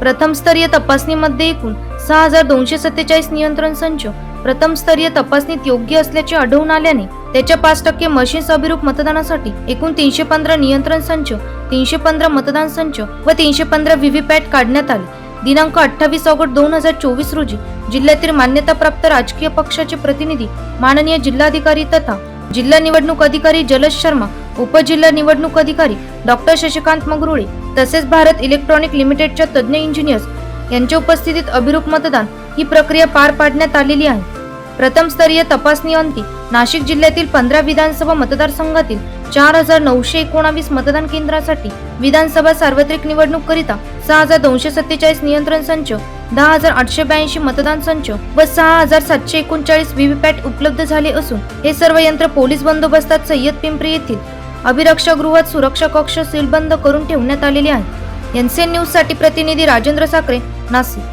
प्रथमस्तरीय तपासणीमध्ये एकूण सहा हजार दोनशे सत्तेचाळीस नियंत्रण संच प्रथमस्तरीय तपासणीत योग्य असल्याचे आढळून आल्याने त्याच्या पाच टक्के मशीन्स अभिरूप मतदानासाठी एकूण तीनशे पंधरा नियंत्रण संच तीनशे पंधरा मतदान संच व तीनशे पंधरा व्हीव्हीपॅट काढण्यात आले. दिनांक अठ्ठावीस ऑगस्ट दोन हजार चोवीस रोजी जिल्ह्यातील मान्यताप्राप्त राजकीय पक्षाचे प्रतिनिधी माननीय जिल्हाधिकारी तथा जिल्हा निवडणूक अधिकारी जलज शर्मा उपजिल्हा निवडणूक अधिकारी डॉक्टर शशिकांत मगरुळे तसेच भारत इलेक्ट्रॉनिक लिमिटेडच्या तज्ज्ञ इंजिनियर्स यांच्या उपस्थितीत अभिरूप मतदान ही प्रक्रिया पार पाडण्यात आलेली आहे. प्रथमस्तरीय तपासणी अंती नाशिक जिल्ह्यातील पंधरा विधानसभा मतदारसंघातील चार हजार नऊशे एकोणावीस मतदान केंद्रासाठी विधानसभा सार्वत्रिक निवडणूक करिता सहा हजार दोनशे सत्तेचाळीस नियंत्रण संच दहा हजार आठशे ब्याऐंशी मतदान संच व सहा हजार सातशे एकोणचाळीस व्हीव्हीपॅट उपलब्ध झाले असून हे सर्व यंत्र पोलीस बंदोबस्तात सय्यद पिंपरी येथील अभिरक्षागृहात सुरक्षा कक्ष सीलबंद करून ठेवण्यात आलेले आहे. एनसीएन न्यूजसाठी प्रतिनिधी राजेंद्र साखरे नाशिक.